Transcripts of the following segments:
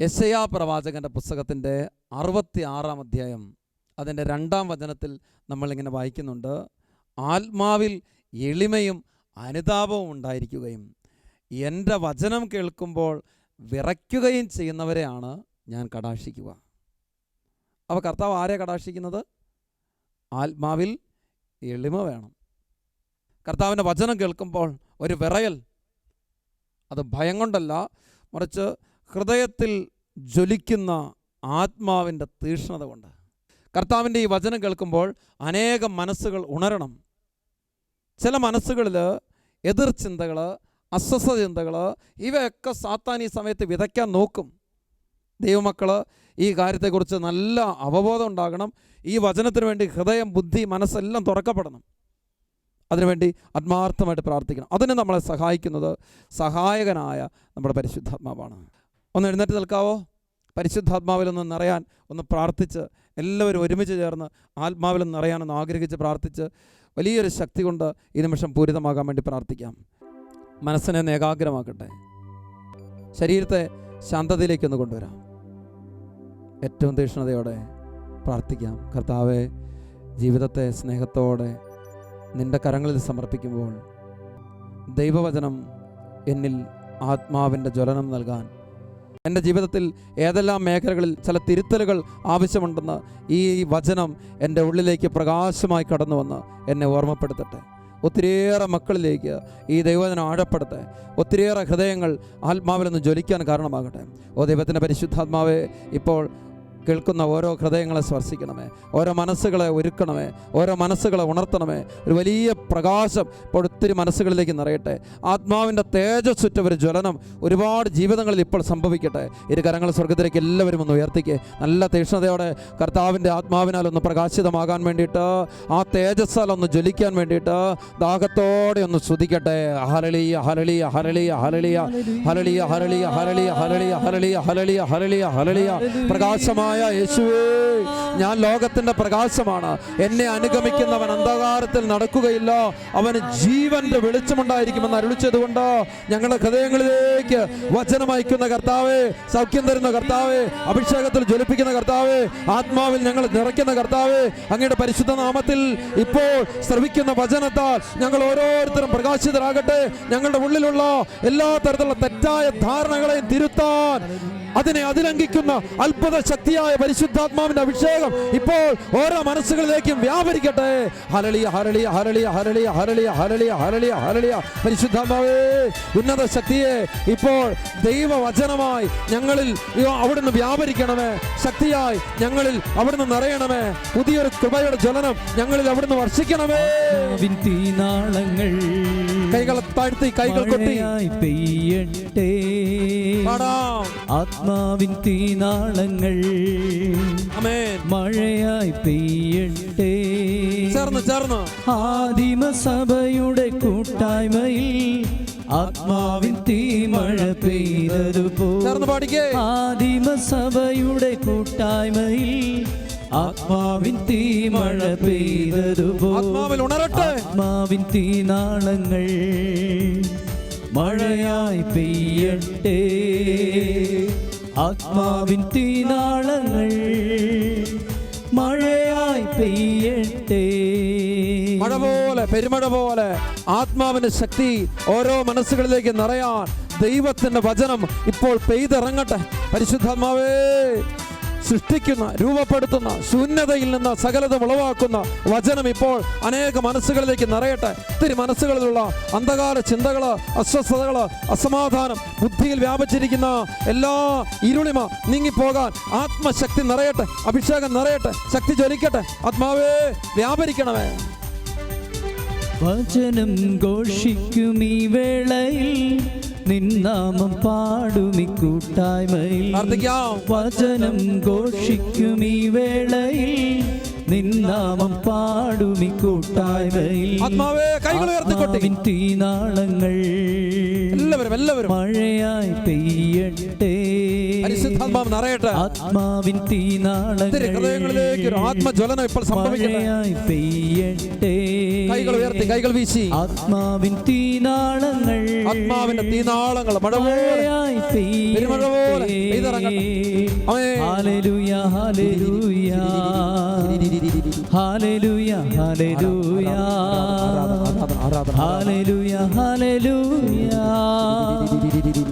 യശയാ പ്രവാചകന്റെ പുസ്തകത്തിന്റെ അറുപത്തി ആറാം അധ്യായം അതിന്റെ രണ്ടാം വചനത്തിൽ നമ്മളിങ്ങനെ വായിക്കുന്നുണ്ട്. ആത്മാവിൽ എളിമയും അനുതാപവും ഉണ്ടായിരിക്കുകയും എന്റെ വചനം കേൾക്കുമ്പോൾ വിറയ്ക്കുകയും ചെയ്യുന്നവരെയാണ് ഞാൻ കടാക്ഷിക്കുക. അപ്പോൾ കർത്താവ് ആരെ കടാക്ഷിക്കുന്നത്? ആത്മാവിൽ എളിമ വേണം. കർത്താവിന്റെ വചനം കേൾക്കുമ്പോൾ ഒരു വിറയൽ അത് ഭയം കൊണ്ടല്ല മറിച്ച് ഹൃദയത്തിൽ ജ്വലിക്കുന്ന ആത്മാവിന്റെ തീഷ്ണത കൊണ്ട്. കർത്താവിന്റെ ഈ വചനം കേൾക്കുമ്പോൾ അനേകം മനസ്സുകൾ ഉണരണം. ചില മനസ്സുകളിൽ എതിർചിന്തകൾ അസ്വസ്ഥ ചിന്തകൾ ഇവയൊക്കെ സാത്താൻ ഈ സമയത്ത് വിതയ്ക്കാൻ നോക്കും. ദൈവമക്കൾ ഈ കാര്യത്തെക്കുറിച്ച് നല്ല അവബോധം ഉണ്ടാകണം. ഈ വചനത്തിന് വേണ്ടി ഹൃദയം ബുദ്ധി മനസ്സെല്ലാം തുറക്കപ്പെടണം. അതിനുവേണ്ടി ആത്മാർത്ഥമായിട്ട് പ്രാർത്ഥിക്കണം. അതിന് നമ്മളെ സഹായിക്കുന്നത് സഹായകനായ നമ്മുടെ പരിശുദ്ധാത്മാവാണ്. ഒന്ന് എഴുന്നേറ്റ് നിൽക്കാവോ? പരിശുദ്ധാത്മാവിൽ ഒന്ന് നിറയാൻ ഒന്ന് പ്രാർത്ഥിച്ച് എല്ലാവരും ഒരുമിച്ച് ചേർന്ന് ആത്മാവിൽ നിറയാനൊന്ന് ആഗ്രഹിച്ച് പ്രാർത്ഥിച്ച് വലിയൊരു ശക്തി കൊണ്ട് ഈ നിമിഷം പൂരിതമാകാൻ വേണ്ടി പ്രാർത്ഥിക്കാം. മനസ്സിനെ ഒന്ന് ഏകാഗ്രമാക്കട്ടെ. ശരീരത്തെ ശാന്തതയിലേക്കൊന്ന് കൊണ്ടുവരാം. ഏറ്റവും തീക്ഷ്ണതയോടെ പ്രാർത്ഥിക്കാം. കർത്താവെ ജീവിതത്തെ സ്നേഹത്തോടെ നിന്റെ കരങ്ങളിൽ സമർപ്പിക്കുമ്പോൾ ദൈവവചനം എന്നിൽ ആത്മാവിന്റെ ജ്വലനം നൽകാൻ എന്റെ ജീവിതത്തിൽ ഏതെല്ലാം മേഖലകളിൽ ചില തിരുത്തലുകൾ ആവശ്യമുണ്ടെന്ന് ഈ വചനം എന്റെ ഉള്ളിലേക്ക് പ്രകാശമായി കടന്നു വന്ന് എന്നെ ഓർമ്മപ്പെടുത്തട്ടെ. ഒത്തിരിയേറെ മക്കളിലേക്ക് ഈ ദൈവജനം ആഴപ്പെടട്ടെ ഒത്തിരിയേറെ ഹൃദയങ്ങൾ ആത്മാവിൽ നിന്ന് ജ്വലിക്കാൻ കാരണമാകട്ടെ. ഓ ദൈവത്തിന്റെ പരിശുദ്ധാത്മാവെ ഇപ്പോൾ കേൾക്കുന്ന ഓരോ ഹൃദയങ്ങളെ സ്പർശിക്കണമേ ഓരോ മനസ്സുകളെ ഒരുക്കണമേ ഓരോ മനസ്സുകളെ ഉണർത്തണമേ ഒരു വലിയ പ്രകാശം ഇപ്പോൾ ഒത്തിരി മനസ്സുകളിലേക്ക് നിറയട്ടെ ആത്മാവിന്റെ തേജസ്സുറ്റ ഒരു ജ്വലനം ഒരുപാട് ജീവിതങ്ങളിൽ ഇപ്പോൾ സംഭവിക്കട്ടെ ഇരു കരങ്ങൾ സ്വർഗത്തിലേക്ക് എല്ലാവരും ഒന്ന് ഉയർത്തിക്കേ നല്ല തീക്ഷ്ണതയോടെ കർത്താവിന്റെ ആത്മാവിനാൽ ഒന്ന് പ്രകാശിതമാകാൻ വേണ്ടിയിട്ട് ആ തേജസ്സാൽ ഒന്ന് ജ്വലിക്കാൻ വേണ്ടിയിട്ട് ദാഹത്തോടെ ഒന്ന് ശ്രുതിക്കട്ടെ ഹരളിയ ഹരളിയ ഹരളിയ ഹരളിയ ഹരളിയ ഹരളിയ ഹരളിയ ഹരളിയ ഹരളിയ ഹരളിയ ഹരളിയ ഹരളിയ പ്രകാശമായ യേശുവേ ഞാൻ ലോകത്തിന്റെ പ്രകാശമാണ്. എന്നെ അനുഗമിക്കുന്നവൻ അന്ധകാരത്തിൽ നടക്കുകയില്ല. അവന് ജീവന്റെ വെളിച്ചമുണ്ടായിരിക്കുമെന്ന് അരുളിച്ചതുകൊണ്ട് ഞങ്ങളുടെ ഹൃദയങ്ങളിലേക്ക് വചനം അയക്കുന്ന കർത്താവേ സൗഖ്യം തരുന്ന കർത്താവേ അഭിഷേകത്തിൽ ജ്വലിപ്പിക്കുന്ന കർത്താവേ ആത്മാവിൽ ഞങ്ങൾ നിറയ്ക്കുന്ന കർത്താവേ അങ്ങയുടെ പരിശുദ്ധ നാമത്തിൽ ഇപ്പോൾ ശ്രവിക്കുന്ന വചനത്താൽ ഞങ്ങൾ ഓരോരുത്തരും പ്രകാശിതരാകട്ടെ. ഞങ്ങളുടെ ഉള്ളിലുള്ള എല്ലാ തരത്തിലുള്ള തെറ്റായ ധാരണകളെയും തിരുത്താൻ അതിനെ അതിലംഘിക്കുന്ന അത്ഭുത ശക്തിയായ പരിശുദ്ധാത്മാവിന്റെ അഭിഷേകം ഇപ്പോൾ ഓരോ മനസ്സുകളിലേക്കും വ്യാപരിക്കട്ടെ. ഹരളിയ ഹരളിയ ഹരളിയ ഹരളിയ ഹരളിയ ഹരളിയ ഹരളിയ ഹരളിയ പരിശുദ്ധാത്മാവേ ഉന്നത ശക്തിയെ ഇപ്പോൾ ദൈവവചനമായി ഞങ്ങളിൽ അവിടുന്ന് വ്യാപരിക്കണമേ. ശക്തിയായി ഞങ്ങളിൽ അവിടുന്ന് നിറയണമേ. പുതിയൊരു കൃപയുടെ ജ്വലനം ഞങ്ങളിൽ അവിടുന്ന് വർഷിക്കണമേ. തീനാളങ്ങൾ കൈകൾ താഴ്ത്തി കൈകൾ കൊട്ടി. പെയ്യട്ടെ. ആത്മാവിൻ തീനാളങ്ങൾ മഴയായി പെയ്യട്ടെ. ചേർന്ന് ചേർന്ന്. ആദിമ സഭയുടെ കൂട്ടായ്മയിൽ ആത്മാവിൻ തീമഴ പെയ്തതുപോ. ചേർന്ന് പാടിക്കേ. ആദിമ സഭയുടെ കൂട്ടായ്മയിൽ ആത്മാവിൻ തീമഴ മഴ ആത്മാവിൽ ഉണരട്ടെ. ആത്മാവിൻ തീനാളങ്ങൾ മഴയായി പെയ്യട്ടെ. ആത്മാവിൻ തീ തീനാളങ്ങൾ മഴയായി പെയ്യട്ടെ. മഴ പോലെ പെരുമഴ പോലെ ആത്മാവിന്റെ ശക്തി ഓരോ മനസ്സുകളിലേക്ക് നിറയാൻ ദൈവത്തിന്റെ വചനം ഇപ്പോൾ പെയ്തിറങ്ങട്ടെ. പരിശുദ്ധാത്മാവേ. സൃഷ്ടിക്കുന്ന രൂപപ്പെടുത്തുന്ന ശൂന്യതയിൽ നിന്ന് സകലത ഉളവാക്കുന്ന വചനം ഇപ്പോൾ അനേക മനസ്സുകളിലേക്ക് നിറയട്ടെ. ഒത്തിരി മനസ്സുകളിലുള്ള അന്ധകാര ചിന്തകൾ അസ്വസ്ഥതകൾ അസമാധാനം ബുദ്ധിയിൽ വ്യാപിച്ചിരിക്കുന്ന എല്ലാ ഇരുളിമ നീങ്ങിപ്പോകാൻ ആത്മശക്തി നിറയട്ടെ അഭിഷേകം നിറയട്ടെ ശക്തി ജ്വലിക്കട്ടെ. ആത്മാവേ വ്യാപരിക്കണമേ. വചനം ഘോഷിക്കും ഈ വേളയിൽ. നിന്നാമം പാടുമി കൂട്ടായ്മയിൽ. വചനം ഘോഷിക്കും ഈ വേളയിൽ. നിന്നാമം പാടുമി കൂട്ടായ്മയിൽ. ആത്മാവിൻ തീനാളങ്ങൾ എല്ലാവരും എല്ലാവരും. മഴയായി പെയ്യട്ടെ. പരിശുദ്ധാത്മാവ് നിറയട്ടെ. ആത്മാവിൻ തീ തീനാളങ്ങൾ ഹൃദയങ്ങളിലേക്ക് ഒരു ആത്മജ്വലനം ഇപ്പോൾ സംഭവിക്കട്ടെ. മഴയായി പെയ്യട്ടെ. കൈകൾ ഉയർത്തി കൈകൾ വീശി. ആത്മാവിൻ തീനാളങ്ങൾ ആത്മാവിന്റെ തീനാളങ്ങൾ മഴ പോലെ. Hallelujah hallelujah. Hallelujah hallelujah.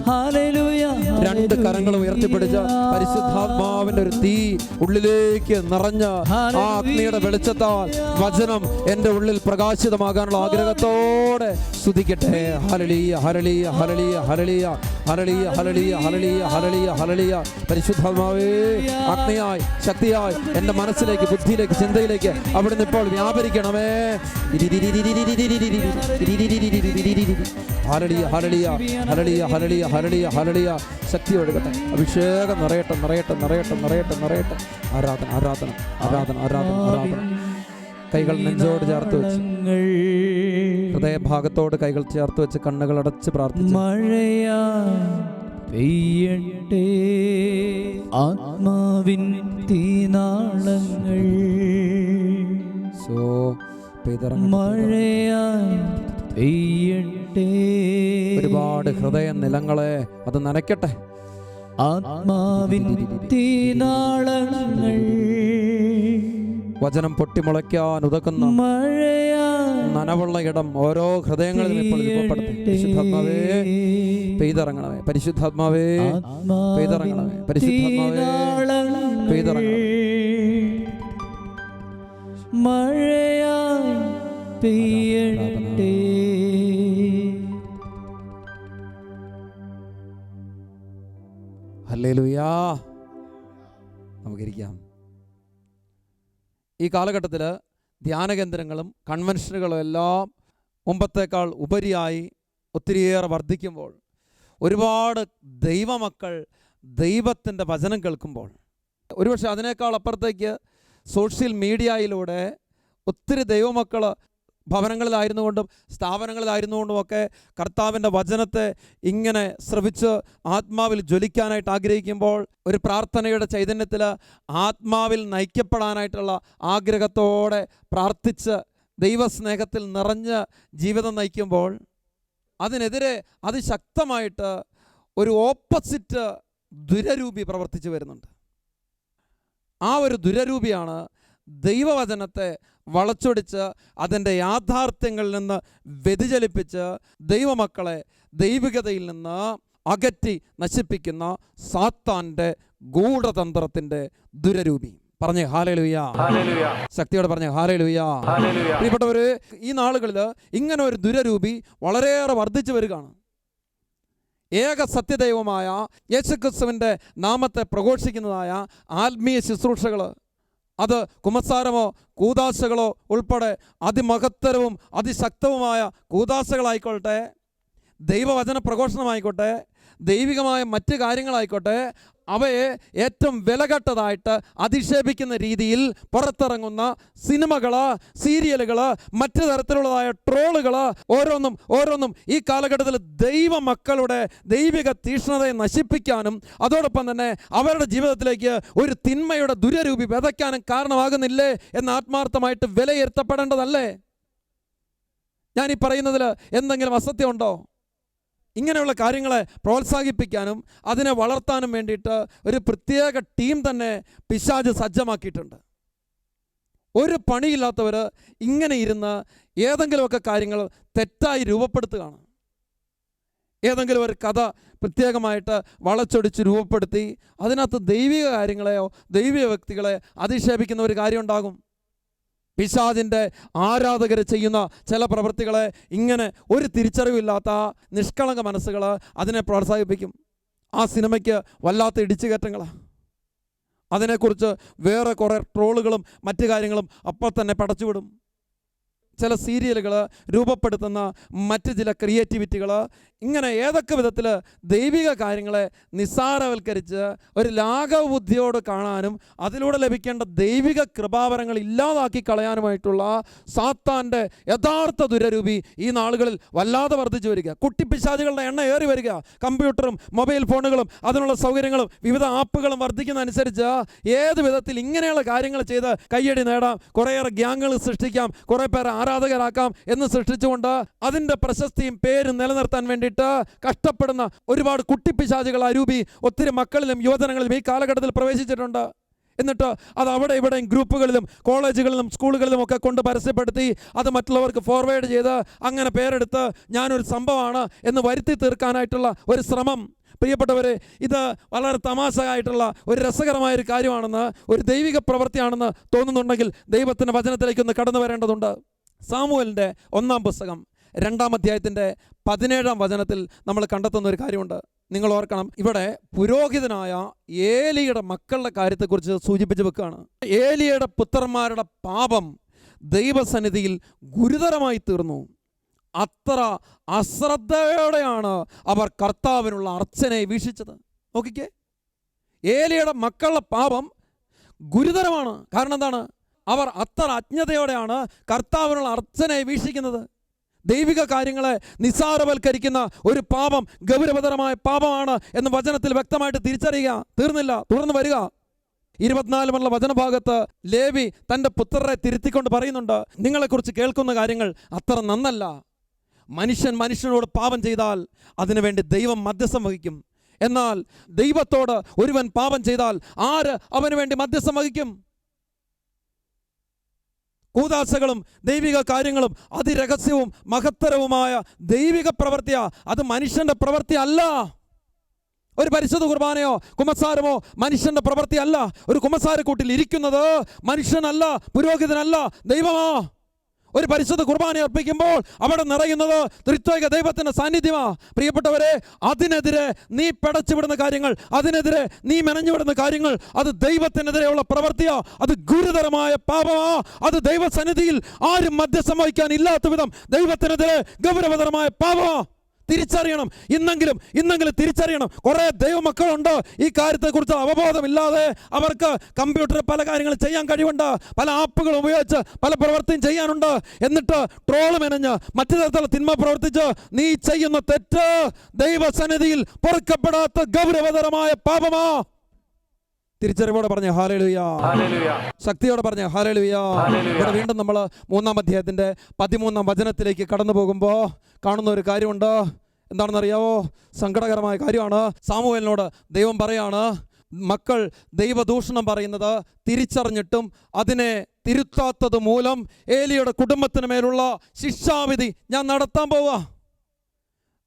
Hallelujah രണ്ട് കരങ്ങൾ ഉയർത്തിപ്പിടിച്ച പരിശുദ്ധാത്മാവിന്റെ ഒരു തീ ഉള്ളിലേക്ക് നിറഞ്ഞ ആ അഗ്നിയുടെ വെളിച്ചത്താൽ വചനം എന്റെ ഉള്ളിൽ പ്രകാശിതമാകാനുള്ള ആഗ്രഹത്തോടെ സ്തുതിക്കട്ടെ ഹരളിയ ഹരളിയ ഹരളിയ ഹരളിയ ഹരളീയ ഹരളിയ ഹരളിയ ഹരളിയ ഹരളിയ പരിശുദ്ധാത്മാവേ അഗ്നിയായി ശക്തിയായി എന്റെ മനസ്സിലേക്ക് ബുദ്ധിയിലേക്ക് ചിന്തയിലേക്ക് അവിടുന്ന് ഇപ്പോൾ വ്യാപരിക്കണമേ ഹരളിയ ഹരളിയ ഹരളിയ ഹരളിയ ഹരളിയ ഹരളിയ ശക്തി ഒഴുകട്ടെ അഭിഷേകം നിറയട്ടെ നിറയട്ടെ നിറയട്ടെ നിറയട്ടെ നിറയട്ടെ ആരാധന ആരാധന ആരാധന ആരാധന ആരാധന കൈകൾ നെഞ്ചോട് ചേർത്ത് വെച്ച് ഹൃദയഭാഗത്തോട് കൈകൾ ചേർത്ത് വെച്ച് കണ്ണുകൾ അടച്ച് പ്രാർത്ഥിച്ചു മഴയാ പെയ്യട്ടെ ആത്മാവിൻ തീനാളങ്ങൾ സോ മഴയായി പെയ്യട്ടെ ഒരുപാട് ഹൃദയ നിലങ്ങളെ അത് നനയ്ക്കട്ടെ ആത്മാവിൻ തീനാളങ്ങൾ വചനം പൊട്ടിമുളയ്ക്കാൻ ഉതക്കുന്ന മഴയായി നനവുള്ള ഇടം ഓരോ ഹൃദയങ്ങളിൽ ഇപ്പോൾ രൂപപ്പെടുത്തി. പരിശുദ്ധാത്മാവേ പെയ്തിറങ്ങണമേ. പരിശുദ്ധാത്മാവേ പെയ്തിറങ്ങണമേ. പരിശുദ്ധാത്മാവേ പെയ്തിറങ്ങണമേ. മഴയാ പെയ്യട്ടെ. ഹല്ലേലൂയാ. നമുക്കിരിക്കാം. ഈ കാലഘട്ടത്തിൽ ധ്യാനകേന്ദ്രങ്ങളും കൺവെൻഷനുകളും എല്ലാം മുമ്പത്തേക്കാൾ ഉപരിയായി ഒത്തിരിയേറെ വർദ്ധിക്കുമ്പോൾ ഒരുപാട് ദൈവമക്കൾ ദൈവത്തിന്റെ വചനം കേൾക്കുമ്പോൾ ഒരുപക്ഷെ അതിനേക്കാൾ അപ്പുറത്തേക്ക് സോഷ്യൽ മീഡിയയിലൂടെ ഒത്തിരി ദൈവമക്കൾ ഭവനങ്ങളിലായിരുന്നുകൊണ്ടും സ്ഥാപനങ്ങളിലായിരുന്നുകൊണ്ടുമൊക്കെ കർത്താവിന്റെ വചനത്തെ ഇങ്ങനെ ശ്രവിച്ച് ആത്മാവിൽ ജ്വലിക്കാനായിട്ട് ആഗ്രഹിക്കുമ്പോൾ ഒരു പ്രാർത്ഥനയുടെ ചൈതന്യത്തിൽ ആത്മാവിൽ നയിക്കപ്പെടാനായിട്ടുള്ള ആഗ്രഹത്തോടെ പ്രാർത്ഥിച്ച് ദൈവസ്നേഹത്തിൽ നിറഞ്ഞ് ജീവിതം നയിക്കുമ്പോൾ അതിനെതിരെ അതിശക്തമായിട്ട് ഒരു ഓപ്പോസിറ്റ് ദുരരൂപി പ്രവർത്തിച്ചു വരുന്നുണ്ട്. ആ ഒരു ദുരരൂപിയാണ് ദൈവവചനത്തെ വളച്ചൊടിച്ച് അതിന്റെ യാഥാർത്ഥ്യങ്ങളിൽ നിന്ന് വ്യതിചലിപ്പിച്ച് ദൈവമക്കളെ ദൈവികതയിൽ നിന്ന് അകറ്റി നശിപ്പിക്കുന്ന സാത്താന്റെ ഗൂഢതന്ത്രത്തിന്റെ ദുരരൂപി. പറഞ്ഞേ ഹാലലുയ. ശക്തിയോടെ പറഞ്ഞേ ഹാലലുയ. പ്രിയപ്പെട്ടവര് ഈ നാളുകളിൽ ഇങ്ങനെ ഒരു ദുരരൂപി വളരെയേറെ വർദ്ധിച്ചു വരികയാണ്. ഏക സത്യദൈവമായ യേശുക്രിസ്തുവിന്റെ നാമത്തെ പ്രഘോഷിക്കുന്നതായ ആത്മീയ ശുശ്രൂഷകൾ അത് കുമസാരമോ കൂതാശകളോ ഉൾപ്പെടെ അതിമഹത്തരവും അതിശക്തവുമായ കൂതാശകളായിക്കോട്ടെ ദൈവവചന പ്രഘോഷണമായിക്കോട്ടെ ദൈവികമായ മറ്റ് കാര്യങ്ങളായിക്കോട്ടെ അവയെ ഏറ്റവും വിലകെട്ടതായിട്ട് അധിക്ഷേപിക്കുന്ന രീതിയിൽ പുറത്തിറങ്ങുന്ന സിനിമകൾ സീരിയലുകൾ മറ്റു തരത്തിലുള്ളതായ ട്രോളുകൾ ഓരോന്നും ഓരോന്നും ഈ കാലഘട്ടത്തിൽ ദൈവ മക്കളുടെ ദൈവിക തീഷ്ണതയെ നശിപ്പിക്കാനും അതോടൊപ്പം തന്നെ അവരുടെ ജീവിതത്തിലേക്ക് ഒരു തിന്മയുടെ ദുരരൂപി വിതയ്ക്കാനും കാരണമാകുന്നില്ലേ എന്ന് ആത്മാർത്ഥമായിട്ട് വിലയിരുത്തപ്പെടേണ്ടതല്ലേ? ഞാൻ ഈ പറയുന്നതിൽ എന്തെങ്കിലും അസത്യമുണ്ടോ? ഇങ്ങനെയുള്ള കാര്യങ്ങളെ പ്രോത്സാഹിപ്പിക്കാനും അതിനെ വളർത്താനും വേണ്ടിയിട്ട് ഒരു പ്രത്യേക ടീം തന്നെ പിശാജ് സജ്ജമാക്കിയിട്ടുണ്ട്. ഒരു പണിയില്ലാത്തവർ ഇങ്ങനെ ഇരുന്ന് ഏതെങ്കിലുമൊക്കെ കാര്യങ്ങൾ തെറ്റായി രൂപപ്പെടുത്തുകയാണ്. ഏതെങ്കിലും ഒരു കഥ പ്രത്യേകമായിട്ട് വളച്ചൊടിച്ച് രൂപപ്പെടുത്തി അതിനകത്ത് ദൈവിക കാര്യങ്ങളെയോ ദൈവിക വ്യക്തികളെ അധിക്ഷേപിക്കുന്ന ഒരു കാര്യം ഉണ്ടാകും. പിശാദിന്റെ ആരാധകർ ചെയ്യുന്ന ചില പ്രവൃത്തികളെ ഇങ്ങനെ ഒരു തിരിച്ചറിവില്ലാത്ത നിഷ്കളങ്ക മനസ്സുകൾ അതിനെ പ്രോത്സാഹിപ്പിക്കും. ആ സിനിമയ്ക്ക് വല്ലാത്ത ഇടിച്ചുകയറ്റങ്ങളാണ് അതിനെക്കുറിച്ച് വേറെ കുറേ ട്രോളുകളും മറ്റു കാര്യങ്ങളും അപ്പോൾ തന്നെ പടച്ചുവിടും. ചില സീരിയലുകൾ രൂപപ്പെടുത്തുന്ന മറ്റ് ചില ക്രിയേറ്റിവിറ്റികൾ ഇങ്ങനെ ഏതൊക്കെ വിധത്തിൽ ദൈവിക കാര്യങ്ങളെ നിസ്സാരവൽക്കരിച്ച് ഒരു ലാഘവബുദ്ധിയോട് കാണാനും അതിലൂടെ ലഭിക്കേണ്ട ദൈവിക കൃപാവരങ്ങൾ ഇല്ലാതാക്കി കളയാനുമായിട്ടുള്ള സാത്താന്റെ യഥാർത്ഥ ദുരരൂപി ഈ നാളുകളിൽ വല്ലാതെ വർദ്ധിച്ചു വരിക. കുട്ടിപ്പിശാചികളുടെ എണ്ണ ഏറി വരിക. കമ്പ്യൂട്ടറും മൊബൈൽ ഫോണുകളും അതിനുള്ള സൗകര്യങ്ങളും വിവിധ ആപ്പുകളും വർദ്ധിക്കുന്ന അനുസരിച്ച് ഏത് വിധത്തിൽ ഇങ്ങനെയുള്ള കാര്യങ്ങൾ ചെയ്ത് കയ്യടി നേടാം കുറേയേറെ ഗ്യാങ്ങുകൾ സൃഷ്ടിക്കാം കുറേ പേരെ ആരാധകരാക്കാം എന്ന് സൃഷ്ടിച്ചുകൊണ്ട് അതിന്റെ പ്രശസ്തിയും പേരും നിലനിർത്താൻ വേണ്ടിയിട്ട് കഷ്ടപ്പെടുന്ന ഒരുപാട് കുട്ടിപ്പിശാചികൾ അരൂപി ഒത്തിരി മക്കളിലും യുവജനങ്ങളിലും ഈ കാലഘട്ടത്തിൽ പ്രവേശിച്ചിട്ടുണ്ട്. എന്നിട്ട് അത് അവിടെ ഇവിടെയും ഗ്രൂപ്പുകളിലും കോളേജുകളിലും സ്കൂളുകളിലും ഒക്കെ കൊണ്ട് പരസ്യപ്പെടുത്തി അത് മറ്റുള്ളവർക്ക് ഫോർവേഡ് ചെയ്ത് അങ്ങനെ പേരെടുത്ത് ഞാനൊരു സംഭവമാണ് എന്ന് വരുത്തി തീർക്കാനായിട്ടുള്ള ഒരു ശ്രമം. പ്രിയപ്പെട്ടവരെ ഇത് വളരെ തമാശയായിട്ടുള്ള ഒരു രസകരമായ ഒരു കാര്യമാണെന്ന് ഒരു ദൈവിക പ്രവൃത്തിയാണെന്ന് തോന്നുന്നുണ്ടെങ്കിൽ ദൈവത്തിന്റെ വചനത്തിലേക്കൊന്ന് കടന്നു വരേണ്ടതുണ്ട്. സാമുവലിന്റെ ഒന്നാം പുസ്തകം. രണ്ടാം അധ്യായത്തിന്റെ പതിനേഴാം വചനത്തിൽ നമ്മൾ കണ്ടെത്തുന്ന ഒരു കാര്യമുണ്ട്. നിങ്ങൾ ഓർക്കണം ഇവിടെ പുരോഹിതനായ ഏലിയുടെ മക്കളുടെ കാര്യത്തെക്കുറിച്ച് സൂചിപ്പിച്ച് വെക്കുകയാണ്. ഏലിയുടെ പുത്രന്മാരുടെ പാപം ദൈവസന്നിധിയിൽ ഗുരുതരമായി തീർന്നു. അത്ര അശ്രദ്ധയോടെയാണ് അവർ കർത്താവിനുള്ള അർച്ചനയെ വീക്ഷിച്ചത്. നോക്കിക്കേ ഏലിയുടെ മക്കളുടെ പാപം ഗുരുതരമാണ്. കാരണം എന്താണ്? അവർ അത്ര അജ്ഞതയോടെയാണ് കർത്താവിനുള്ള അർച്ചനയെ വീക്ഷിക്കുന്നത്. ദൈവിക കാര്യങ്ങളെ നിസ്സാരവൽക്കരിക്കുന്ന ഒരു പാപം ഗൗരവതരമായ പാപമാണ് എന്ന് വചനത്തിൽ വ്യക്തമായിട്ട് തിരിച്ചറിയുക. തീർന്നില്ല. തുടർന്ന് വരിക. ഇരുപത്തിനാലുമുള്ള വചനഭാഗത്ത് ലേവി തന്റെ പുത്രരെ തിരുത്തിക്കൊണ്ട് പറയുന്നുണ്ട് നിങ്ങളെക്കുറിച്ച് കേൾക്കുന്ന കാര്യങ്ങൾ അത്ര നന്നല്ല. മനുഷ്യൻ മനുഷ്യനോട് പാപം ചെയ്താൽ അതിനുവേണ്ടി ദൈവം മധ്യസ്ഥം വഹിക്കും. എന്നാൽ ദൈവത്തോട് ഒരുവൻ പാപം ചെയ്താൽ ആര് അവന് വേണ്ടി മധ്യസ്ഥം വഹിക്കും? കൂതാശകളും ദൈവിക കാര്യങ്ങളും അതിരഹസ്യവും മഹത്തരവുമായ ദൈവിക പ്രവൃത്തിയാ. അത് മനുഷ്യന്റെ പ്രവൃത്തി അല്ല ഒരു പരിശുദ്ധ കുർബാനയോ കുമസാരമോ മനുഷ്യന്റെ പ്രവൃത്തി അല്ല ഒരു കുമസാരക്കൂട്ടിൽ ഇരിക്കുന്നത് മനുഷ്യനല്ല പുരോഹിതനല്ല ദൈവമാ. ഒരു പരിശുദ്ധ കുർബാന അർപ്പിക്കുമ്പോൾ അവിടെ നിറയുന്നത് ത്രിത്വൈക ദൈവത്തിന്റെ സാന്നിധ്യമാ. പ്രിയപ്പെട്ടവരെ അതിനെതിരെ നീ പിടച്ചുവിടുന്ന കാര്യങ്ങൾ അതിനെതിരെ നീ മെനഞ്ഞുവിടുന്ന കാര്യങ്ങൾ അത് ദൈവത്തിനെതിരെയുള്ള പ്രവൃത്തിയാ. അത് ഗുരുതരമായ പാപമാ. അത് ദൈവസന്നിധിയിൽ ആരും മധ്യസ്ഥം വഹിക്കാൻ ഇല്ലാത്ത വിധം ദൈവത്തിനെതിരെ ഗൗരവതരമായ പാപമാ. തിരിച്ചറിയണം. ഇന്നെങ്കിലും ഇന്നെങ്കിലും തിരിച്ചറിയണം. കുറേ ദൈവമക്കളുണ്ട്. ഈ കാര്യത്തെക്കുറിച്ച് അവബോധമില്ലാതെ അവർക്ക് കമ്പ്യൂട്ടറിൽ പല കാര്യങ്ങൾ ചെയ്യാൻ കഴിവുണ്ട്. പല ആപ്പുകൾ ഉപയോഗിച്ച് പല പ്രവൃത്തിയും ചെയ്യാനുണ്ട്. എന്നിട്ട് ട്രോൾ മെനഞ്ഞ് മറ്റു തരത്തിലുള്ള തിന്മ പ്രവർത്തിച്ച് നീ ചെയ്യുന്ന തെറ്റ് ദൈവസന്നിധിയിൽ പൊറുക്കപ്പെടാത്ത ഗൗരവതരമായ പാപമാ. തിരിച്ചറിവോടെ പറഞ്ഞ ഹാലേലുയാ. ശക്തിയോടെ പറഞ്ഞ ഹാലേലുയാ. ഇവിടെ വീണ്ടും നമ്മൾ മൂന്നാം അധ്യായത്തിന്റെ പതിമൂന്നാം വചനത്തിലേക്ക് കടന്നു പോകുമ്പോൾ കാണുന്ന ഒരു കാര്യമുണ്ട്. എന്താണെന്നറിയാവോ? സങ്കടകരമായ കാര്യമാണ്. സാമുവേലിനോട് ദൈവം പറയാണ് മക്കൾ ദൈവദൂഷണം പറയുന്നത് തിരിച്ചറിഞ്ഞിട്ടും അതിനെ തിരുത്താത്തത് മൂലം ഏലിയുടെ കുടുംബത്തിന് മേലുള്ള ശിക്ഷാവിധി ഞാൻ നടത്താൻ പോവാ.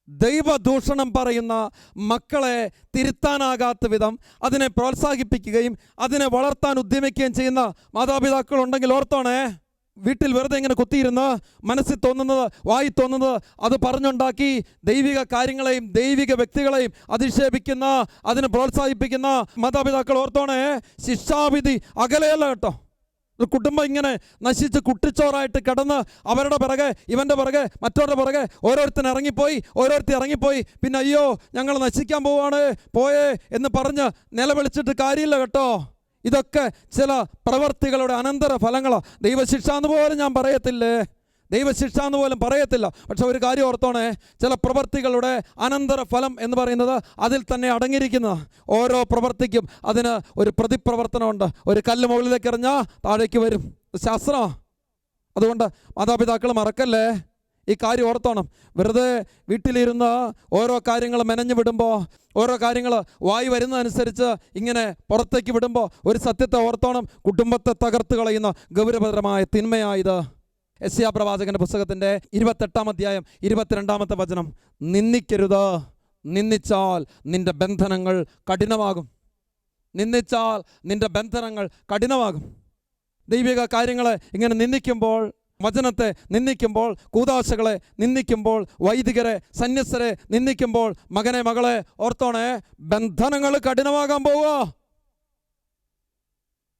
ദൈവദൂഷണം പറയുന്ന മക്കളെ തിരുത്താനാകാത്ത വിധം അതിനെ പ്രോത്സാഹിപ്പിക്കുകയും അതിനെ വളർത്താൻ ഉദ്യമിക്കുകയും ചെയ്യുന്ന മാതാപിതാക്കൾ ഉണ്ടെങ്കിൽ ഓർത്തോണേ വീട്ടിൽ വെറുതെ ഇങ്ങനെ കുത്തിയിരുന്ന് മനസ്സിൽ തോന്നുന്നത് വായി തോന്നുന്നത് അത് പറഞ്ഞുണ്ടാക്കി ദൈവിക കാര്യങ്ങളെയും ദൈവിക വ്യക്തികളെയും അധിക്ഷേപിക്കുന്ന അതിനെ പ്രോത്സാഹിപ്പിക്കുന്ന മാതാപിതാക്കൾ ഓർത്തോണേ ശിക്ഷാവിധി അകലെയല്ല കേട്ടോ. കുടുംബം ഇങ്ങനെ നശിച്ച് കുട്ടിച്ചോറായിട്ട് കിടന്ന് അവരുടെ പിറകെ ഇവന്റെ പിറകെ മറ്റവരുടെ പിറകെ ഓരോരുത്തൻ ഇറങ്ങിപ്പോയി ഓരോരുത്തർ ഇറങ്ങിപ്പോയി. പിന്നെ അയ്യോ ഞങ്ങൾ നശിക്കാൻ പോവാണ് പോയേ എന്ന് പറഞ്ഞ് നിലവിളിച്ചിട്ട് കാര്യമില്ല കേട്ടോ. ഇതൊക്കെ ചില പ്രവർത്തികളുടെ അനന്തര ഫലങ്ങളാണ് ദൈവശിക്ഷ എന്ന് പോലും ഞാൻ പറയത്തില്ലേ? ദൈവശിക്ഷ എന്ന് പോലും പറയത്തില്ല. പക്ഷെ ഒരു കാര്യം ഓർത്തോണേ ചില പ്രവർത്തികളുടെ അനന്തര ഫലം എന്ന് പറയുന്നത് അതിൽ തന്നെ അടങ്ങിയിരിക്കുന്ന. ഓരോ പ്രവർത്തിക്കും അതിന് ഒരു പ്രതിപ്രവർത്തനമുണ്ട്. ഒരു കല്ല് മുകളിലേക്ക് എറിഞ്ഞാൽ താഴേക്ക് വരും. ശാസ്ത്രമാണ് അതുകൊണ്ട് മാതാപിതാക്കൾ മറക്കല്ലേ? ഈ കാര്യം ഓർത്തോണം. വെറുതെ വീട്ടിലിരുന്ന് ഓരോ കാര്യങ്ങൾ മെനഞ്ഞു വിടുമ്പോൾ ഓരോ കാര്യങ്ങൾ വായി വരുന്നതനുസരിച്ച് ഇങ്ങനെ പുറത്തേക്ക് വിടുമ്പോൾ ഒരു സത്യത്തെ ഓർത്തോണം. കുടുംബത്തെ തകർത്ത് കളയുന്ന ഗൗരവതരമായ തിന്മയായത് എസ്യാ പ്രവാചകന്റെ പുസ്തകത്തിന്റെ ഇരുപത്തെട്ടാം അധ്യായം ഇരുപത്തിരണ്ടാമത്തെ വചനം. നിന്ദിക്കരുത്. നിന്ദിച്ചാൽ നിന്റെ ബന്ധനങ്ങൾ കഠിനമാകും. നിന്ദിച്ചാൽ നിന്റെ ബന്ധനങ്ങൾ കഠിനമാകും. ദൈവിക കാര്യങ്ങളെ ഇങ്ങനെ നിന്ദിക്കുമ്പോൾ വചനത്തെ നിന്ദിക്കുമ്പോൾ കൂതാശകളെ നിന്ദിക്കുമ്പോൾ വൈദികരെ സന്യസ്തരെ നിന്ദിക്കുമ്പോൾ മകനെ മകളെ ഓർത്തോണേ ബന്ധനങ്ങൾ കഠിനമാകാൻ പോവുക.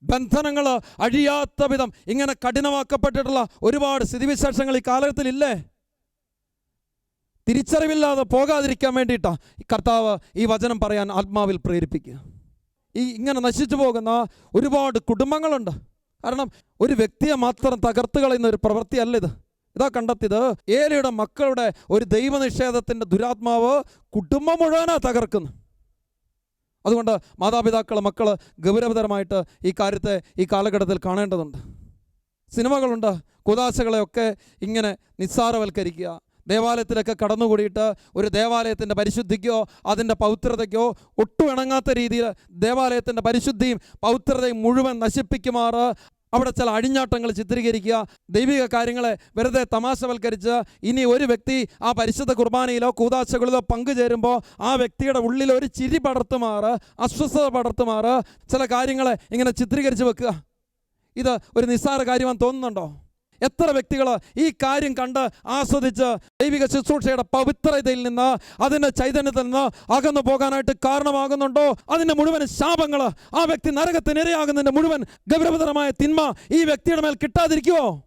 ബന്ധനങ്ങൾ അഴിയാത്ത വിധം ഇങ്ങനെ കഠിനമാക്കപ്പെട്ടിട്ടുള്ള ഒരുപാട് സ്ഥിതിവിശേഷങ്ങൾ ഈ കാലഘട്ടത്തിലില്ലേ? തിരിച്ചറിവില്ലാതെ പോകാതിരിക്കാൻ വേണ്ടിയിട്ടാണ് കർത്താവ് ഈ വചനം പറയാൻ ആത്മാവിൽ പ്രേരിപ്പിക്കുക. ഈ ഇങ്ങനെ നശിച്ചു പോകുന്ന ഒരുപാട് കുടുംബങ്ങളുണ്ട്. കാരണം ഒരു വ്യക്തിയെ മാത്രം തകർത്ത് കളയുന്ന ഒരു പ്രവൃത്തിയല്ല ഇത്. ഇതാ കണ്ടെത്തിയത് ഏലയുടെ മക്കളുടെ ഒരു ദൈവനിഷേധത്തിന്റെ ദുരാത്മാവ് കുടുംബം മുഴുവനാണ് തകർക്കുന്നു അതുകൊണ്ട് മാതാപിതാക്കൾ മക്കൾ ഗൗരവതരമായിട്ട് ഈ കാര്യത്തെ ഈ കാലഘട്ടത്തിൽ കാണേണ്ടതുണ്ട്. സിനിമകളുണ്ട്. കുദാശകളെയൊക്കെ ഇങ്ങനെ നിസ്സാരവൽക്കരിക്കുക. ദേവാലയത്തിലൊക്കെ കടന്നുകൂടിയിട്ട് ഒരു ദേവാലയത്തിന്റെ പരിശുദ്ധിക്കോ അതിന്റെ പൗത്രതയ്ക്കോ ഒട്ടും ഇണങ്ങാത്ത രീതിയിൽ ദേവാലയത്തിന്റെ പരിശുദ്ധിയും പൗത്രതയും മുഴുവൻ നശിപ്പിക്കുമാറ് അവിടെ ചില അഴിഞ്ഞാട്ടങ്ങൾ ചിത്രീകരിക്കുക ദൈവിക കാര്യങ്ങളെ വെറുതെ തമാശവൽക്കരിച്ച് ഇനി ഒരു വ്യക്തി ആ പരിശുദ്ധ കുർബാനയിലോ കൂതാശകളിലോ പങ്കുചേരുമ്പോൾ ആ വ്യക്തിയുടെ ഉള്ളിൽ ഒരു ചിരി പടർത്തുമാറ് അസ്വസ്ഥത പടർത്തുമാറ് ചില കാര്യങ്ങളെ ഇങ്ങനെ ചിത്രീകരിച്ച് വെക്കുക. ഇത് ഒരു നിസ്സാര കാര്യമാണെന്ന് തോന്നുന്നുണ്ടോ? എത്ര വ്യക്തികൾ ഈ കാര്യം കണ്ട് ആസ്വദിച്ച് ദൈവിക ശുശ്രൂഷയുടെ പവിത്രതയിൽ നിന്ന് അതിന്റെ ചൈതന്യത്തിൽ നിന്ന് അകന്നു പോകാനായിട്ട് കാരണമാകുന്നുണ്ടോ? അതിന്റെ മുഴുവൻ ശാപങ്ങൾ ആ വ്യക്തി നരകത്തിനിരയാകുന്നതിന്റെ മുഴുവൻ ഗൗരവതരമായ തിന്മ ഈ വ്യക്തിയുടെ മേൽ കിട്ടാതിരിക്കുമോ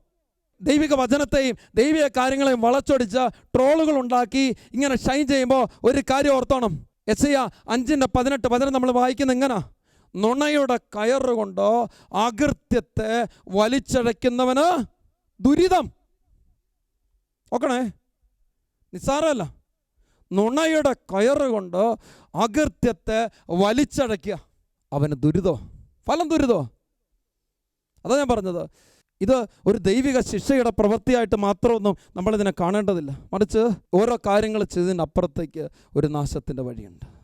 ദൈവിക വചനത്തെയും ദൈവിക കാര്യങ്ങളെയും വളച്ചൊടിച്ച് ട്രോളുകൾ ഉണ്ടാക്കി ഇങ്ങനെ ഷൈൻ ചെയ്യുമ്പോൾ ഒരു കാര്യം ഓർത്തോണം. എസ് ഐ അഞ്ചിന്റെ പതിനെട്ട് പതിനെട്ട് നമ്മൾ വായിക്കുന്ന എങ്ങനെ? നുണയുടെ കയറുകൊണ്ട് അകൃത്യത്തെ വലിച്ചഴയ്ക്കുന്നവന് ദുരിതം. ഓക്കണേ നിസ്സാരമല്ല. നുണയുടെ കയറുകൊണ്ട് അകൃത്യത്തെ വലിച്ചടയ്ക്കുക അവന് ദുരിതോ. ഫലം ദുരിതോ. അതാ ഞാൻ പറഞ്ഞത്. ഇത് ഒരു ദൈവിക ശിക്ഷയുടെ പ്രവൃത്തിയായിട്ട് മാത്രമൊന്നും നമ്മളിതിനെ കാണേണ്ടതില്ല. മറിച്ച് ഓരോ കാര്യങ്ങൾ ചെയ്തതിനപ്പുറത്തേക്ക് ഒരു നാശത്തിന്റെ വഴിയുണ്ട്.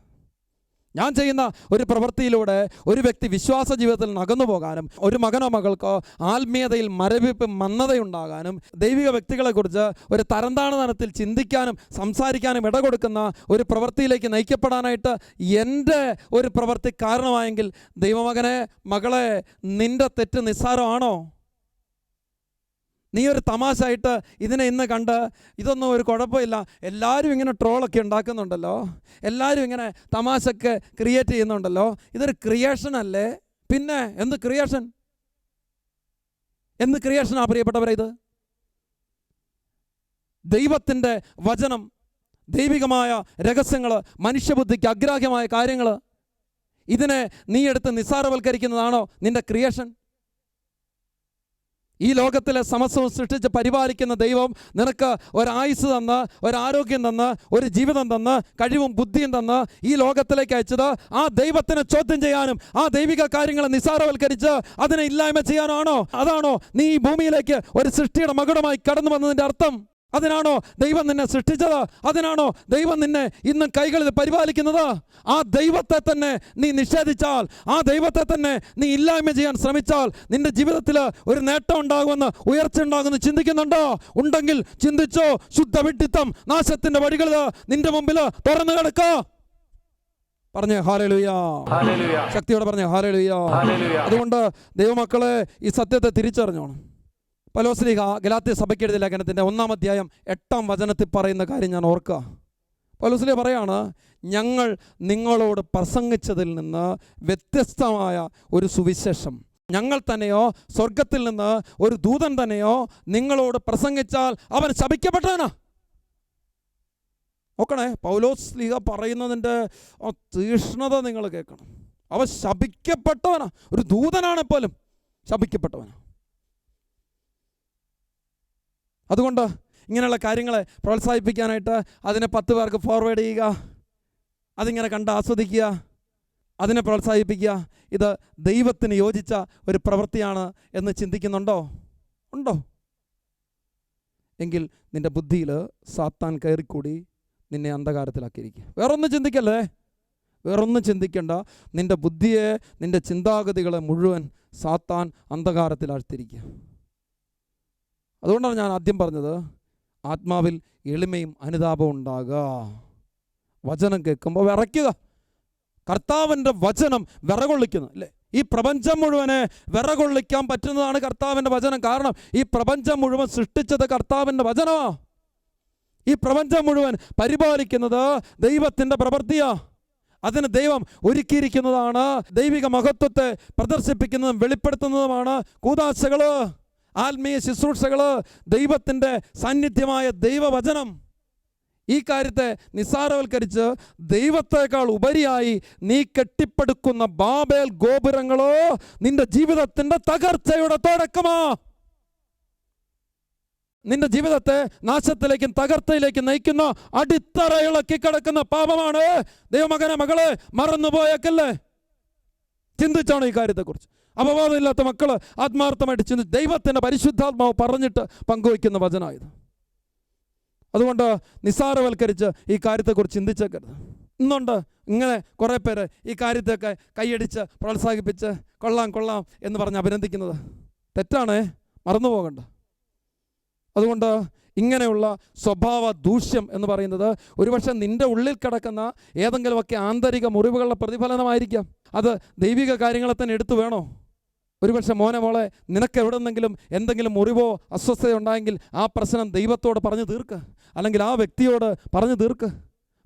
ഞാൻ ചെയ്യുന്ന ഒരു പ്രവൃത്തിയിലൂടെ ഒരു വ്യക്തി വിശ്വാസ ജീവിതത്തിൽ നകന്നു പോകാനും ഒരു മകനോ മകൾക്കോ ആത്മീയതയിൽ മരവിപ്പ് മന്നതയുണ്ടാകാനും ദൈവിക വ്യക്തികളെക്കുറിച്ച് ഒരു തരംതാണ ചിന്തിക്കാനും സംസാരിക്കാനും ഇട കൊടുക്കുന്ന ഒരു പ്രവൃത്തിയിലേക്ക് നയിക്കപ്പെടാനായിട്ട് എന്റെ ഒരു പ്രവൃത്തി കാരണമായെങ്കിൽ ദൈവമകനെ മകളെ നിന്റെ തെറ്റ് നിസ്സാരമാണോ? നീ ഒരു തമാശയായിട്ട് ഇതിനെ ഇന്ന് കണ്ട് ഇതൊന്നും ഒരു കുഴപ്പമില്ല. എല്ലാവരും ഇങ്ങനെ ട്രോളൊക്കെ ഉണ്ടാക്കുന്നുണ്ടല്ലോ. എല്ലാവരും ഇങ്ങനെ തമാശക്ക് ക്രിയേറ്റ് ചെയ്യുന്നുണ്ടല്ലോ. ഇതൊരു ക്രിയേഷൻ അല്ലേ? പിന്നെ എന്ത് ക്രിയേഷൻ എന്ത് ക്രിയേഷനാ പ്രിയപ്പെട്ടവരെ ഇത്? ദൈവത്തിന്റെ വചനം ദൈവികമായ രഹസ്യങ്ങൾ മനുഷ്യബുദ്ധിക്ക് അഗ്രാഹ്യമായ കാര്യങ്ങൾ ഇതിനെ നീ എടുത്ത് നിസ്സാരവൽക്കരിക്കുന്നതാണോ നിന്റെ ക്രിയേഷൻ ഈ ലോകത്തിലെ സമസ്തവും സൃഷ്ടിച്ച് പരിപാലിക്കുന്ന ദൈവം നിനക്ക് ഒരായുസ് തന്ന് ഒരാരോഗ്യം തന്ന് ഒരു ജീവിതം തന്ന് കഴിവും ബുദ്ധിയും തന്ന് ഈ ലോകത്തിലേക്ക് അയച്ചത് ആ ദൈവത്തിനെ ചോദ്യം ചെയ്യാനും ആ ദൈവിക കാര്യങ്ങളെ നിസ്സാരവൽക്കരിച്ച് അതിനെ ഇല്ലായ്മ ചെയ്യാനാണോ? അതാണോ നീ ഈ ഭൂമിയിലേക്ക് ഒരു സൃഷ്ടിയുടെ മകുടമായി കടന്നു വന്നതിന്റെ അർത്ഥം? അതിനാണോ ദൈവം നിന്നെ സൃഷ്ടിച്ചത്? അതിനാണോ ദൈവം നിന്നെ ഇന്നും കൈകളിൽ പരിപാലിക്കുന്നത്? ആ ദൈവത്തെ തന്നെ നീ നിഷേധിച്ചാൽ ആ ദൈവത്തെ തന്നെ നീ ഇല്ലായ്മ ചെയ്യാൻ ശ്രമിച്ചാൽ നിന്റെ ജീവിതത്തിൽ ഒരു നേട്ടം ഉണ്ടാകുമെന്ന് ഉയർച്ച ഉണ്ടാകുമെന്ന് ചിന്തിക്കുന്നുണ്ടോ? ഉണ്ടെങ്കിൽ ചിന്തിച്ചോ ശുദ്ധ വിഡിത്തം നാശത്തിന്റെ വഴികൾ നിന്റെ മുമ്പിൽ തുറന്നു കിടക്കോ. പറഞ്ഞേ ഹാലലുയാ. ശക്തിയോടെ പറഞ്ഞേ ഹാലലുയാ. അതുകൊണ്ട് ദൈവമക്കളെ ഈ സത്യത്തെ തിരിച്ചറിഞ്ഞോണം. പലോസ്ലിഹ ഗലാത്തി സഭയ്ക്ക് എഴുതിയ ലേഖനത്തിന്റെ ഒന്നാം അധ്യായം എട്ടാം വചനത്തിൽ പറയുന്ന കാര്യം ഞാൻ ഓർക്കുക. പലോസ്ലിഹ പറയാണ് ഞങ്ങൾ നിങ്ങളോട് പ്രസംഗിച്ചതിൽ നിന്ന് വ്യത്യസ്തമായ ഒരു സുവിശേഷം. ഞങ്ങൾ തന്നെയോ സ്വർഗത്തിൽ നിന്ന് ഒരു ദൂതൻ തന്നെയോ നിങ്ങളോട് പ്രസംഗിച്ചാൽ അവൻ ശപിക്കപ്പെട്ടവനാ. നോക്കണേ പൗലോസ് പറയുന്നതിന്റെ തീഷ്ണത നിങ്ങൾ കേൾക്കണം. അവൻ ശപിക്കപ്പെട്ടവനാ. ഒരു ദൂതനാണ് പോലും ശപിക്കപ്പെട്ടവനാ അതുകൊണ്ട് ഇങ്ങനെയുള്ള കാര്യങ്ങളെ പ്രോത്സാഹിപ്പിക്കാനായിട്ട് അതിനെ പത്ത് പേർക്ക് ഫോർവേഡ് ചെയ്യുക. അതിങ്ങനെ കണ്ട് ആസ്വദിക്കുക. അതിനെ പ്രോത്സാഹിപ്പിക്കുക. ഇത് ദൈവത്തിന് യോജിച്ച ഒരു പ്രവൃത്തിയാണ് എന്ന് ചിന്തിക്കുന്നുണ്ടോ? ഉണ്ടോ? എങ്കിൽ നിന്റെ ബുദ്ധിയിൽ സാത്താൻ കയറിക്കൂടി നിന്നെ അന്ധകാരത്തിലാക്കിയിരിക്കുക. വേറൊന്നും ചിന്തിക്കല്ലേ? വേറൊന്നും ചിന്തിക്കണ്ട. നിന്റെ ബുദ്ധിയെ നിന്റെ ചിന്താഗതികളെ മുഴുവൻ സാത്താൻ അന്ധകാരത്തിലാഴ്ത്തിരിക്കുക അതുകൊണ്ടാണ് ഞാൻ ആദ്യം പറഞ്ഞത് ആത്മാവിൽ എളിമയും അനുതാപവും ഉണ്ടാകുക. വചനം കേൾക്കുമ്പോൾ വിറയ്ക്കുക. കർത്താവിന്റെ വചനം വിറകൊള്ളിക്കുന്നു അല്ലേ? ഈ പ്രപഞ്ചം മുഴുവനെ വിറകൊള്ളിക്കാൻ പറ്റുന്നതാണ് കർത്താവിന്റെ വചനം. കാരണം ഈ പ്രപഞ്ചം മുഴുവൻ സൃഷ്ടിച്ചത് കർത്താവിന്റെ വചനമാ. ഈ പ്രപഞ്ചം മുഴുവൻ പരിപാലിക്കുന്നത് ദൈവത്തിന്റെ പ്രവൃത്തിയാ. അതിന് ദൈവം ഒരുക്കിയിരിക്കുന്നതാണ് ദൈവിക മഹത്വത്തെ പ്രദർശിപ്പിക്കുന്നതും വെളിപ്പെടുത്തുന്നതുമാണ് കൂതാശകൾ. ആത്മീയ ശുശ്രൂഷകൾ ദൈവത്തിന്റെ സാന്നിധ്യമായ ദൈവവചനം. ഈ കാര്യത്തെ നിസ്സാരവൽക്കരിച്ച് ദൈവത്തേക്കാൾ ഉപരിയായി നീ കെട്ടിപ്പടുക്കുന്ന ബാബേൽ ഗോപുരങ്ങളോ നിന്റെ ജീവിതത്തിന്റെ തകർച്ചയുടെ തുടക്കമാ. നിന്റെ ജീവിതത്തെ നാശത്തിലേക്കും തകർത്തയിലേക്കും നയിക്കുന്ന അടിത്തറയിളക്കി കിടക്കുന്ന പാപമാണ് ദൈവമകനെ മകളെ മറന്നുപോയേക്കല്ലേ? ചിന്തിച്ചാണ് ഈ കാര്യത്തെക്കുറിച്ച്? അപവാദമില്ലാത്ത മക്കൾ ആത്മാർത്ഥമായിട്ട് ചിന്തിച്ച് ദൈവത്തിന്റെ പരിശുദ്ധാത്മാവ് പറഞ്ഞിട്ട് പങ്കുവയ്ക്കുന്ന വചനമായത് അതുകൊണ്ട് നിസ്സാരവൽക്കരിച്ച് ഈ കാര്യത്തെക്കുറിച്ച് ചിന്തിച്ചേക്കരുത്. ഇന്നുണ്ട് ഇങ്ങനെ കുറേ പേര് ഈ കാര്യത്തെയൊക്കെ കൈയടിച്ച് പ്രോത്സാഹിപ്പിച്ച് കൊള്ളാം കൊള്ളാം എന്ന് പറഞ്ഞ് അഭിനന്ദിക്കുന്നത്. തെറ്റാണേ മറന്നു പോകണ്ട. അതുകൊണ്ട് ഇങ്ങനെയുള്ള സ്വഭാവ ദൂഷ്യം എന്ന് പറയുന്നത് ഒരുപക്ഷെ നിന്റെ ഉള്ളിൽ കിടക്കുന്ന ഏതെങ്കിലുമൊക്കെ ആന്തരിക മുറിവുകളുടെ പ്രതിഫലനമായിരിക്കാം. അത് ദൈവിക കാര്യങ്ങളെ തന്നെ എടുത്തു വേണോ? ഒരുപക്ഷെ മോനെ മോളെ നിനക്ക് എവിടെ നിന്നെങ്കിലും എന്തെങ്കിലും മുറിവോ അസ്വസ്ഥതയോ ഉണ്ടായെങ്കിൽ ആ പ്രശ്നം ദൈവത്തോട് പറഞ്ഞു തീർക്ക്. അല്ലെങ്കിൽ ആ വ്യക്തിയോട് പറഞ്ഞു തീർക്ക്.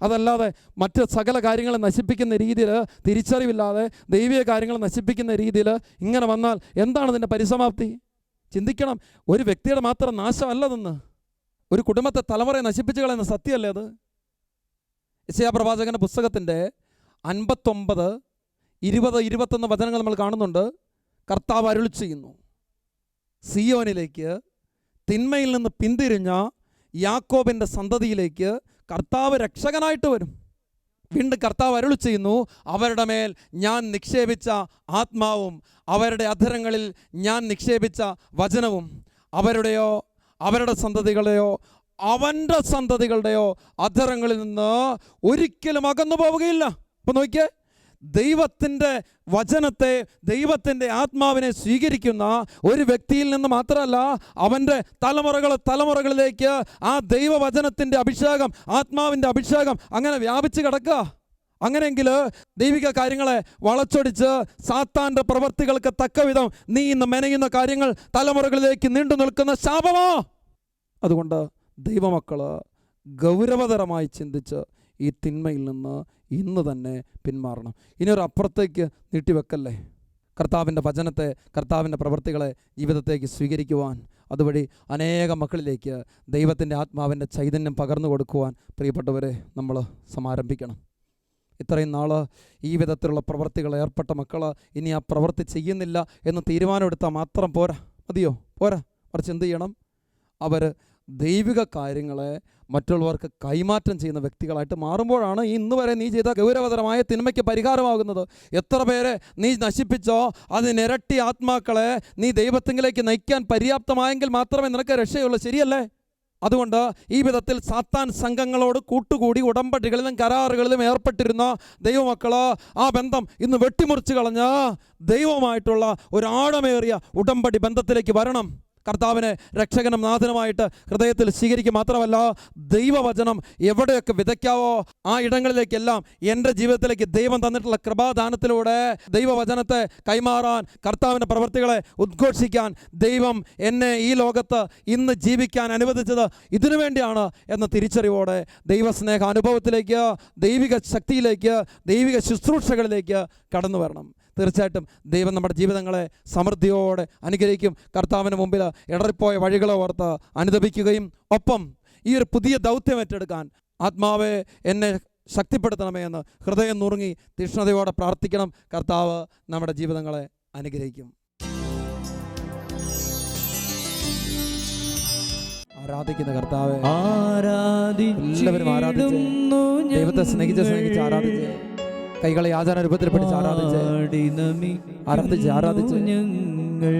അതല്ലാതെ മറ്റ് സകല കാര്യങ്ങളെ നശിപ്പിക്കുന്ന രീതിയിൽ തിരിച്ചറിവില്ലാതെ ദൈവിക കാര്യങ്ങൾ നശിപ്പിക്കുന്ന രീതിയിൽ ഇങ്ങനെ വന്നാൽ എന്താണ് ഇതിന്റെ പരിസമാപ്തി? ചിന്തിക്കണം. ഒരു വ്യക്തിയുടെ മാത്രം നാശമല്ലതെന്ന്. ഒരു കുടുംബത്തെ തലമുറയെ നശിപ്പിച്ചു കളയുന്ന സത്യമല്ലേ അത്? യശയാ പ്രവാചകന്റെ പുസ്തകത്തിന്റെ അൻപത്തൊമ്പത് ഇരുപത് ഇരുപത്തൊന്ന് വചനങ്ങൾ നമ്മൾ കാണുന്നുണ്ട്. കർത്താവ് അരുളി ചെയ്യുന്നു. സിയോനിലേക്ക് തിന്മയിൽ നിന്ന് പിന്തിരിഞ്ഞ യാക്കോബിന്റെ സന്തതിയിലേക്ക് കർത്താവ് രക്ഷകനായിട്ട് വരും. വീണ്ടും കർത്താവ് അരുളി ചെയ്യുന്നു അവരുടെ മേൽ ഞാൻ നിക്ഷേപിച്ച ആത്മാവും അവരുടെ അധരങ്ങളിൽ ഞാൻ നിക്ഷേപിച്ച വചനവും അവരുടെയോ അവരുടെ സന്തതികളെയോ അവന്റെ സന്തതികളുടെയോ അധരങ്ങളിൽ നിന്ന് ഒരിക്കലും അകന്നു പോവുകയില്ല അപ്പം നോക്കിയേ ദൈവത്തിന്റെ വചനത്തെ ദൈവത്തിന്റെ ആത്മാവിനെ സ്വീകരിക്കുന്ന ഒരു വ്യക്തിയിൽ നിന്ന് മാത്രമല്ല അവന്റെ തലമുറകൾ തലമുറകളിലേക്ക് ആ ദൈവവചനത്തിന്റെ അഭിഷേകം ആത്മാവിന്റെ അഭിഷേകം അങ്ങനെ വ്യാപിച്ച് കിടക്കുക. അങ്ങനെയെങ്കിൽ ദൈവിക കാര്യങ്ങളെ വളച്ചൊടിച്ച് സാത്താന്റെ പ്രവർത്തികൾക്ക് തക്കവിധം നീ ഇന്ന് മെനയുന്ന കാര്യങ്ങൾ തലമുറകളിലേക്ക് നീണ്ടു നിൽക്കുന്ന ശാപമോ. അതുകൊണ്ട് ദൈവമക്കൾ ഗൗരവതരമായി ചിന്തിച്ച് ഈ തിന്മയിൽ നിന്ന് ഇന്ന് തന്നെ പിന്മാറണം. ഇനി ഒരു അപ്പുറത്തേക്ക് നീട്ടിവെക്കല്ലേ? കർത്താവിന്റെ വചനത്തെ കർത്താവിന്റെ പ്രവൃത്തികളെ ജീവിതത്തേക്ക് സ്വീകരിക്കുവാൻ അതുവഴി അനേക മക്കളിലേക്ക് ദൈവത്തിന്റെ ആത്മാവിന്റെ ചൈതന്യം പകർന്നു കൊടുക്കുവാൻ പ്രിയപ്പെട്ടവരെ നമ്മൾ സമാരംഭിക്കണം. ഇത്രയും നാൾ ഈ വിധത്തിലുള്ള പ്രവൃത്തികൾ ഏർപ്പെട്ട മക്കൾ ഇനി ആ പ്രവൃത്തി ചെയ്യുന്നില്ല എന്ന് തീരുമാനമെടുത്താൽ മാത്രം പോരാ. മതിയോ? പോരാ. മറിച്ച് എന്ത് ചെയ്യണം? അവർ ദൈവിക കാര്യങ്ങളെ മറ്റുള്ളവർക്ക് കൈമാറ്റം ചെയ്യുന്ന വ്യക്തികളായിട്ട് മാറുമ്പോഴാണ് ഇന്ന് വരെ നീ ചെയ്ത ഗൗരവതരമായ തിന്മയ്ക്ക് പരിഹാരമാകുന്നത്. എത്ര പേരെ നീ നശിപ്പിച്ചോ? അതിനിരട്ടി ആത്മാക്കളെ നീ ദൈവത്തിങ്കിലേക്ക് നയിക്കാൻ പര്യാപ്തമായെങ്കിൽ മാത്രമേ നിനക്ക് രക്ഷയുള്ളൂ. ശരിയല്ലേ? അതുകൊണ്ട് ഈ വിധത്തിൽ സാത്താൻ സംഘങ്ങളോട് കൂട്ടുകൂടി ഉടമ്പടികളിലും കരാറുകളിലും ഏർപ്പെട്ടിരുന്ന ദൈവമക്കൾ ആ ബന്ധം ഇന്ന് വെട്ടിമുറിച്ച് കളഞ്ഞ് ദൈവമായിട്ടുള്ള ഒരാഴമേറിയ ഉടമ്പടി ബന്ധത്തിലേക്ക് വരണം. കർത്താവിനെ രക്ഷകനും നാഥനുമായിട്ട് ഹൃദയത്തിൽ സ്വീകരിക്കുക മാത്രമല്ല ദൈവവചനം എവിടെയൊക്കെ വിതയ്ക്കാവോ ആ ഇടങ്ങളിലേക്കെല്ലാം എന്റെ ജീവിതത്തിലേക്ക് ദൈവം തന്നിട്ടുള്ള കൃപാദാനത്തിലൂടെ ദൈവവചനത്തെ കൈമാറാൻ കർത്താവിന്റെ പ്രവൃത്തികളെ ഉദ്ഘോഷിക്കാൻ ദൈവം എന്നെ ഈ ലോകത്ത് ഇന്ന് ജീവിക്കാൻ അനുവദിച്ചത് ഇതിനു വേണ്ടിയാണ് എന്ന തിരിച്ചറിവോടെ ദൈവസ്നേഹ അനുഭവത്തിലേക്ക് ദൈവിക ശക്തിയിലേക്ക് ദൈവിക ശുശ്രൂഷകളിലേക്ക് കടന്നു വരണം. തീർച്ചയായിട്ടും ദൈവം നമ്മുടെ ജീവിതങ്ങളെ സമൃദ്ധിയോടെ അനുഗ്രഹിക്കും. കർത്താവിന് മുമ്പിൽ ഇടറിപ്പോയ വഴികളെ ഓർത്ത് അനുദപിക്കുകയും ഒപ്പം ഈ ഒരു പുതിയ ദൗത്യം ഏറ്റെടുക്കാൻ ആത്മാവെ എന്നെ ശക്തിപ്പെടുത്തണമേ എന്ന് ഹൃദയം നുറുങ്ങി തീക്ഷ്ണതയോടെ പ്രാർത്ഥിക്കണം. കർത്താവ് നമ്മുടെ ജീവിതങ്ങളെ അനുഗ്രഹിക്കും. ആരാധിക്കുന്ന കർത്താവ് എല്ലാവരും ആരാധിച്ചു. ദൈവത്തെ സ്നേഹിച്ച് സ്നേഹിച്ച് ആരാധിച്ച്. കൈകളെ ആചാര രൂപത്തിൽ പിടിച്ച് ആരാധിച്ച് ആരാധിച്ച് ആരാധിച്ച്. ഞങ്ങൾ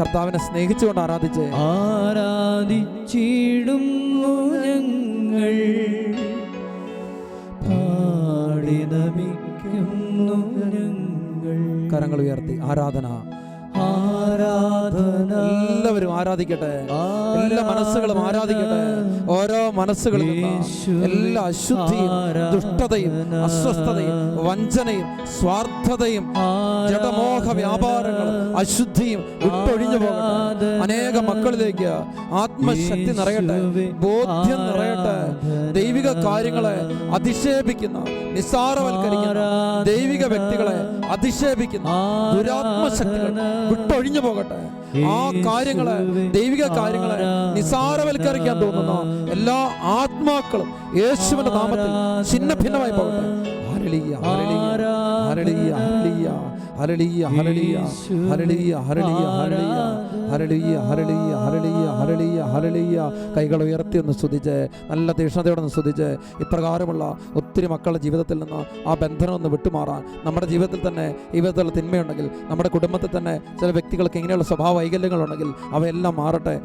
കർത്താവിനെ സ്നേഹിച്ചുകൊണ്ട് ആരാധിച്ച്. ആരാധിച്ചിടുന്നു ഞങ്ങൾ. പാടി നമിക്കുന്നു ഞങ്ങൾ. കരങ്ങൾ ഉയർത്തി ആരാധന. എല്ലാവരും ആരാധിക്കട്ടെ. എല്ലാ മനസ്സുകളും ആരാധിക്കട്ടെ. ഓരോ മനസ്സുകളിൽ നിന്ന് എല്ലാ അശുദ്ധിയും ദുഷ്ടതയും അസ്വസ്ഥതയും വഞ്ചനയും സ്വാർത്ഥതയും ജഡമോഹ വ്യാപാരങ്ങളും അശുദ്ധിയും വിട്ടൊഴിഞ്ഞു പോകട്ടെ. അനേക മക്കളിലേക്ക് ആത്മശക്തി നിറയട്ടെ ബോധ്യം നിറയട്ടെ ദൈവിക കാര്യങ്ങളെ അധിക്ഷേപിക്കുന്ന നിസ്സാരവൽക്കരിക്കുന്ന ദൈവിക വ്യക്തികളെ അധിക്ഷേപിക്കുന്ന ദുരാത്മശക്തികൾ വിട്ടൊഴിഞ്ഞു പോകട്ടെ. ആ കാര്യങ്ങൾ ദൈവിക കാര്യങ്ങളെ നിസാരവൽക്കരിക്കാൻ തോന്നുന്ന എല്ലാ ആത്മാക്കളും യേശുവിന്റെ നാമത്തിൽ ഛിന്ന ഭിന്നമായി പോകട്ടെ. ആരളിയ ആരളിയ ആരളിയ ഹരളിയ ഹരളിയ ഹരളിയ ഹരളിയ ഹരളിയ ഹരളിയ ഹരളിയ ഹരളിയ കൈകൾ ഉയർത്തി ഒന്ന് സ്തുതിച്ച് നല്ല തീക്ഷ്ണതയോടെ ഒന്ന് സ്തുതിച്ച്. ഇപ്രകാരമുള്ള ഒത്തിരി മക്കളുടെ ജീവിതത്തിൽ നിന്ന് ആ ബന്ധനം ഒന്ന് വിട്ടുമാറാൻ നമ്മുടെ ജീവിതത്തിൽ തന്നെ ഈ വിധത്തിലുള്ള തിന്മയുണ്ടെങ്കിൽ നമ്മുടെ കുടുംബത്തിൽ തന്നെ ചില വ്യക്തികൾക്ക് ഇങ്ങനെയുള്ള സ്വഭാവ വൈകല്യങ്ങളുണ്ടെങ്കിൽ അവയെല്ലാം മാറട്ടെ.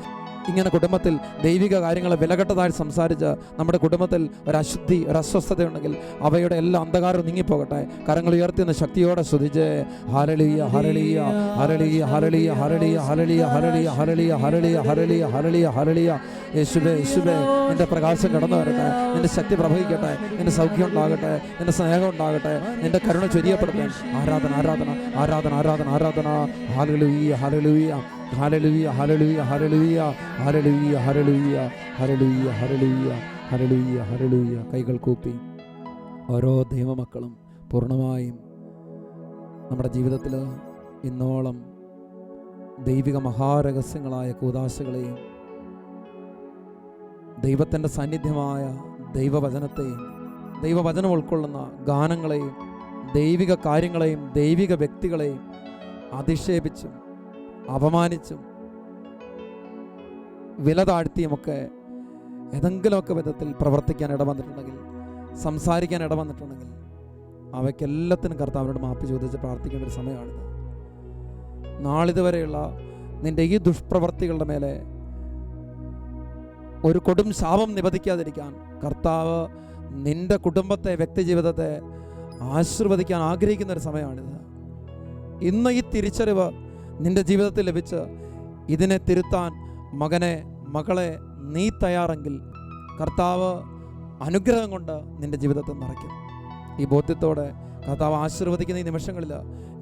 ഇങ്ങനെ കുടുംബത്തിൽ ദൈവിക കാര്യങ്ങളെ വിലകെട്ടതായി സംസാരിച്ച് നമ്മുടെ കുടുംബത്തിൽ ഒരു അശുദ്ധി ഒരു അസ്വസ്ഥതയുണ്ടെങ്കിൽ അവയുടെ എല്ലാ അന്ധകാരവും നീങ്ങിപ്പോകട്ടെ കരങ്ങൾ ഉയർത്തി ഒന്ന് ശക്തിയോടെ ശ്രദ്ധിച്ച് ഹരളിയ ഹരളിയ ഹരളിയ ഹരളിയ ഹരളിയ ഹരളിയ ഹരളിയ ഹരളിയ ഹരളിയ ഹരളിയ ഹരളിയ ഹരളിയ യേശുബേ യേശുബേ നിന്റെ പ്രകാശം കടന്നു വരട്ടെ നിന്റെ ശക്തി പ്രവഹിക്കട്ടെ നിന്റെ സൗഖ്യം ഉണ്ടാകട്ടെ നിന്റെ സ്നേഹം ഉണ്ടാകട്ടെ നിന്റെ കരുണ ചൊരിയപ്പെടട്ടെ ആരാധന ആരാധന ആരാധന ആരാധന ആരാധന ഹരളിയ ഹരളിയ ഹരളിയ ഹരളിയ ഹരളിയ ഹരളിയ ഹരളിയ ഹരളിയ ഹരളിയ ഹരളിയ കൈകൾ കൂപ്പി. ഓരോ ദൈവമക്കളും പൂർണമായും നമ്മുടെ ജീവിതത്തിൽ ഇന്നോളം ദൈവിക മഹാരഹസ്യങ്ങളായ കൂതാശകളെയും ദൈവത്തിന്റെ സാന്നിധ്യമായ ദൈവവചനത്തെയും ദൈവവചനം ഉൾക്കൊള്ളുന്ന ഗാനങ്ങളെയും ദൈവിക കാര്യങ്ങളെയും ദൈവിക വ്യക്തികളെയും അധിക്ഷേപിച്ചും അപമാനിച്ചും വില താഴ്ത്തിയുമൊക്കെ ഏതെങ്കിലുമൊക്കെ വിധത്തിൽ പ്രവർത്തിക്കാൻ ഇടവന്നിട്ടുണ്ടെങ്കിൽ സംസാരിക്കാൻ ഇടവന്നിട്ടുണ്ടെങ്കിൽ അവയ്ക്കെല്ലാത്തിനും കർത്താവിനോട് മാപ്പ് ചോദിച്ച് പ്രാർത്ഥിക്കേണ്ട ഒരു സമയമാണിത്. നാളിതുവരെയുള്ള നിന്റെ ഈ ദുഷ്പ്രവർത്തികളുടെ മേലെ ഒരു കൊടും ശാപം നിബന്ധിക്കാതിരിക്കാൻ കർത്താവ് നിന്റെ കുടുംബത്തെ വ്യക്തിജീവിതത്തെ ആശീർവദിക്കാൻ ആഗ്രഹിക്കുന്ന ഒരു സമയമാണിത്. ഇന്ന് ഈ തിരിച്ചറിവ് നിന്റെ ജീവിതത്തിൽ ലഭിച്ച് ഇതിനെ തിരുത്താൻ മകനെ മകളെ നീ തയ്യാറെങ്കിൽ കർത്താവ് അനുഗ്രഹം കൊണ്ട് നിന്റെ ജീവിതത്തെ നിറയ്ക്കും. ഈ ബോധ്യത്തോടെ കർത്താവ് ആശീർവദിക്കുന്ന ഈ നിമിഷങ്ങളിൽ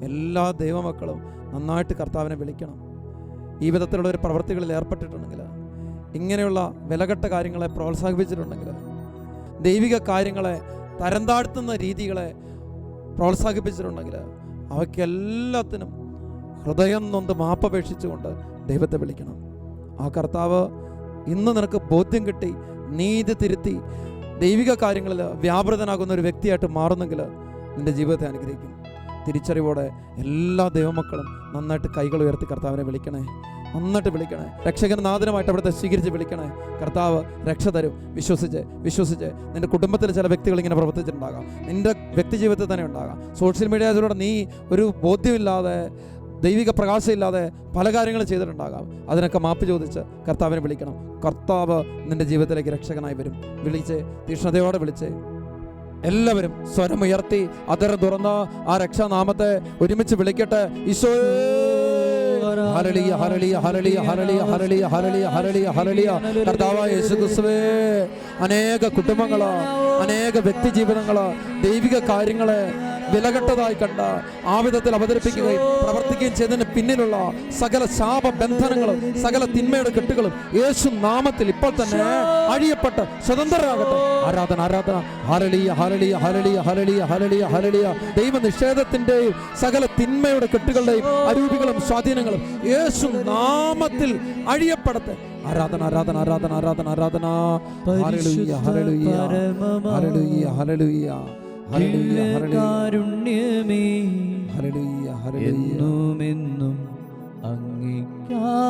എല്ലാ ദൈവമക്കളും നന്നായിട്ട് കർത്താവിനെ വിളിക്കണം. ഈ വിധത്തിലുള്ള ഒരു പ്രവൃത്തികളിൽ ഏർപ്പെട്ടിട്ടുണ്ടെങ്കിൽ ഇങ്ങനെയുള്ള വിലകെട്ട കാര്യങ്ങളെ പ്രോത്സാഹിപ്പിച്ചിട്ടുണ്ടെങ്കിൽ ദൈവിക കാര്യങ്ങളെ തരം താഴ്ത്തുന്ന രീതികളെ പ്രോത്സാഹിപ്പിച്ചിട്ടുണ്ടെങ്കിൽ അവയ്ക്കെല്ലാത്തിനും ഹൃദയം നൊന്ത് മാപ്പപേക്ഷിച്ചുകൊണ്ട് ദൈവത്തെ വിളിക്കണം. ആ കർത്താവ് ഇന്ന് നിനക്ക് ബോധ്യം കിട്ടി നീതി തിരുത്തി ദൈവിക കാര്യങ്ങളിൽ വ്യാപൃതനാകുന്ന ഒരു വ്യക്തിയായിട്ട് മാറുന്നെങ്കിൽ നിന്റെ ജീവിതത്തെ അനുഗ്രഹിക്കും. തിരിച്ചറിവോടെ എല്ലാ ദൈവമക്കളും നന്നായിട്ട് കൈകൾ ഉയർത്തി കർത്താവിനെ വിളിക്കണേ. നന്നായിട്ട് വിളിക്കണേ. രക്ഷകൻ നാഥനമായിട്ട് അവിടുത്തെ സ്വീകരിച്ച് വിളിക്കണേ. കർത്താവ് രക്ഷ തരും. വിശ്വസിച്ച് വിശ്വസിച്ച് നിന്റെ കുടുംബത്തിൽ ചില വ്യക്തികൾ ഇങ്ങനെ പ്രവർത്തിച്ചിട്ടുണ്ടാകാം. നിന്റെ വ്യക്തി ജീവിതത്തിൽ തന്നെ ഉണ്ടാകാം. സോഷ്യൽ മീഡിയയിലൂടെ നീ ഒരു ബോധ്യമില്ലാതെ ദൈവിക പ്രകാശമില്ലാതെ പല കാര്യങ്ങളും ചെയ്തിട്ടുണ്ടാകാം. അതിനൊക്കെ മാപ്പ് ചോദിച്ച് കർത്താവിനെ വിളിക്കണം. കർത്താവ് നിന്റെ ജീവിതത്തിലേക്ക് രക്ഷകനായി വരും. വിളിച്ച് തീഷ്ണതയോടെ വിളിച്ച്. എല്ലാവരും സ്വരമുയർത്തി അതര തുറന്ന് ആ രക്ഷാനാമത്തെ ഒരുമിച്ച് വിളിക്കട്ടെ. ഈശോ. ഹരളിയ ഹരളിയ ഹരളിയ ഹരളിയ ഹരളിയ ഹരളിയ ഹരളിയ ഹരളിയ കർത്താവായ യേശുക്രിസ്തുവേ അനേക കുടുംബങ്ങൾ അനേക വ്യക്തി ജീവിതങ്ങൾ ദൈവിക കാര്യങ്ങളെ വിലകെട്ടതായി കണ്ട് ആ വിധത്തിൽ അവതരിപ്പിക്കുകയും പ്രവർത്തിക്കുകയും ചെയ്തതിന് പിന്നിലുള്ള സകല ശാപ ബന്ധനങ്ങളും സകല തിന്മയുടെ കെട്ടുകളും യേശു നാമത്തിൽ ഇപ്പോൾ തന്നെ അഴിയപ്പെട്ട് സ്വതന്ത്രരാകട്ടെ. ആരാധന ആരാധന. ഹരളിയ ഹരളിയ ഹരളിയ ഹരളിയ ഹരളിയ ഹരളിയ ദൈവ നിഷേധത്തിന്റെയും സകല തിന്മയുടെ കെട്ടുകളുടെയും അരൂപികളും സ്വാധീനങ്ങളും യേശു നാമത്തിൽ അഴിയപ്പെടട്ടെ. ആരാധന ആരാധന ആരാധന ആരാധന ആരാധന. ഹരളിയ ഹരളിയ ഹരളിയ ഹരളിയ ഹരളിയ ഹരളിയ കാരുണ്യമേ എന്നുമെന്നും അങ്ങിക്കാരാധന